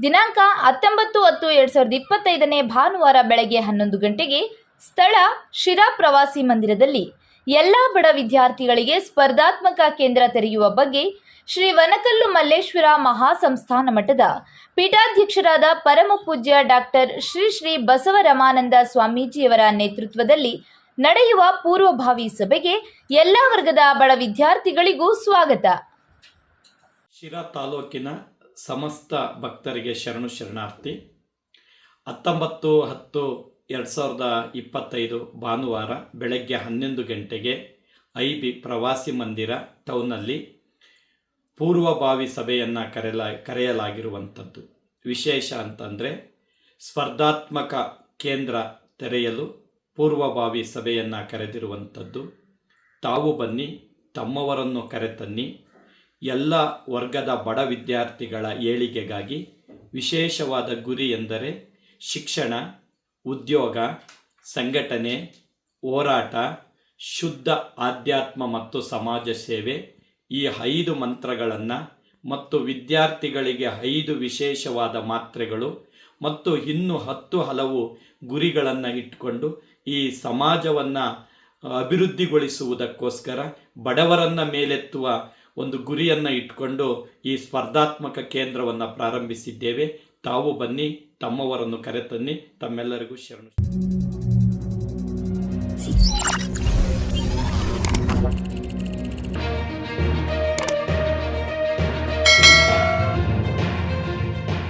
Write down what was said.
ದಿನಾಂಕ ಹತ್ತೊಂಬತ್ತು ಹತ್ತು ಎರಡು ಸಾವಿರದ ಇಪ್ಪತ್ತೈದನೇ ಭಾನುವಾರ ಬೆಳಗ್ಗೆ ಹನ್ನೊಂದು ಗಂಟೆಗೆ ಸ್ಥಳ ಶಿರಾ ಪ್ರವಾಸಿ ಮಂದಿರದಲ್ಲಿ ಎಲ್ಲ ಬಡ ವಿದ್ಯಾರ್ಥಿಗಳಿಗೆ ಸ್ಪರ್ಧಾತ್ಮಕ ಕೇಂದ್ರ ತೆರೆಯುವ ಬಗ್ಗೆ ಶ್ರೀ ವನಕಲ್ಲು ಮಲ್ಲೇಶ್ವರ ಮಹಾಸಂಸ್ಥಾನ ಮಠದ ಪೀಠಾಧ್ಯಕ್ಷರಾದ ಪರಮ ಪೂಜ್ಯ ಡಾಕ್ಟರ್ ಶ್ರೀ ಶ್ರೀ ಬಸವರಮಾನಂದ ಸ್ವಾಮೀಜಿಯವರ ನೇತೃತ್ವದಲ್ಲಿ ನಡೆಯುವ ಪೂರ್ವಭಾವಿ ಸಭೆಗೆ ಎಲ್ಲ ವರ್ಗದ ಬಡ ವಿದ್ಯಾರ್ಥಿಗಳಿಗೂ ಸ್ವಾಗತ. ಶಿರಾ ತಾಲೂಕಿನ ಸಮಸ್ತ ಭಕ್ತರಿಗೆ ಶರಣು ಶರಣಾರ್ಥಿ. ಹತ್ತೊಂಬತ್ತು ಹತ್ತು ಎರಡು ಸಾವಿರದ ಇಪ್ಪತ್ತೈದು ಭಾನುವಾರ ಬೆಳಗ್ಗೆ ಹನ್ನೊಂದು ಗಂಟೆಗೆ ಐ ಬಿ ಪ್ರವಾಸಿ ಮಂದಿರ ಟೌನಲ್ಲಿ ಪೂರ್ವಭಾವಿ ಸಭೆಯನ್ನು ಕರೆಯಲ ಕರೆಯಲಾಗಿರುವಂಥದ್ದು. ವಿಶೇಷ ಅಂತಂದರೆ ಸ್ಪರ್ಧಾತ್ಮಕ ಕೇಂದ್ರ ತೆರೆಯಲು ಪೂರ್ವಭಾವಿ ಸಭೆಯನ್ನು ಕರೆದಿರುವಂಥದ್ದು. ತಾವು ಬನ್ನಿ, ತಮ್ಮವರನ್ನು ಕರೆತನ್ನಿ ಎಲ್ಲ ವರ್ಗದ ಬಡ ವಿದ್ಯಾರ್ಥಿಗಳ ಏಳಿಗೆಗಾಗಿ ವಿಶೇಷವಾದ ಗುರಿ ಎಂದರೆ ಶಿಕ್ಷಣ, ಉದ್ಯೋಗ, ಸಂಘಟನೆ, ಹೋರಾಟ, ಶುದ್ಧ ಆಧ್ಯಾತ್ಮ ಮತ್ತು ಸಮಾಜ ಸೇವೆ ಈ ಐದು ಮಂತ್ರಗಳನ್ನು ಮತ್ತು ವಿದ್ಯಾರ್ಥಿಗಳಿಗೆ ಐದು ವಿಶೇಷವಾದ ಮಾತ್ರೆಗಳು ಮತ್ತು ಇನ್ನು ಹತ್ತು ಹಲವು ಗುರಿಗಳನ್ನು ಇಟ್ಕೊಂಡು ಈ ಸಮಾಜವನ್ನು ಅಭಿವೃದ್ಧಿಗೊಳಿಸುವುದಕ್ಕೋಸ್ಕರ ಬಡವರನ್ನ ಮೇಲೆತ್ತುವ ಒಂದು ಗುರಿಯನ್ನು ಇಟ್ಕೊಂಡು ಈ ಸ್ಪರ್ಧಾತ್ಮಕ ಕೇಂದ್ರವನ್ನು ಪ್ರಾರಂಭಿಸಿದ್ದೇವೆ. ತಾವು ಬನ್ನಿ ತಮ್ಮವರನ್ನು ಕರೆತನ್ನಿ ತಮ್ಮೆಲ್ಲರಿಗೂ ಶರಣು.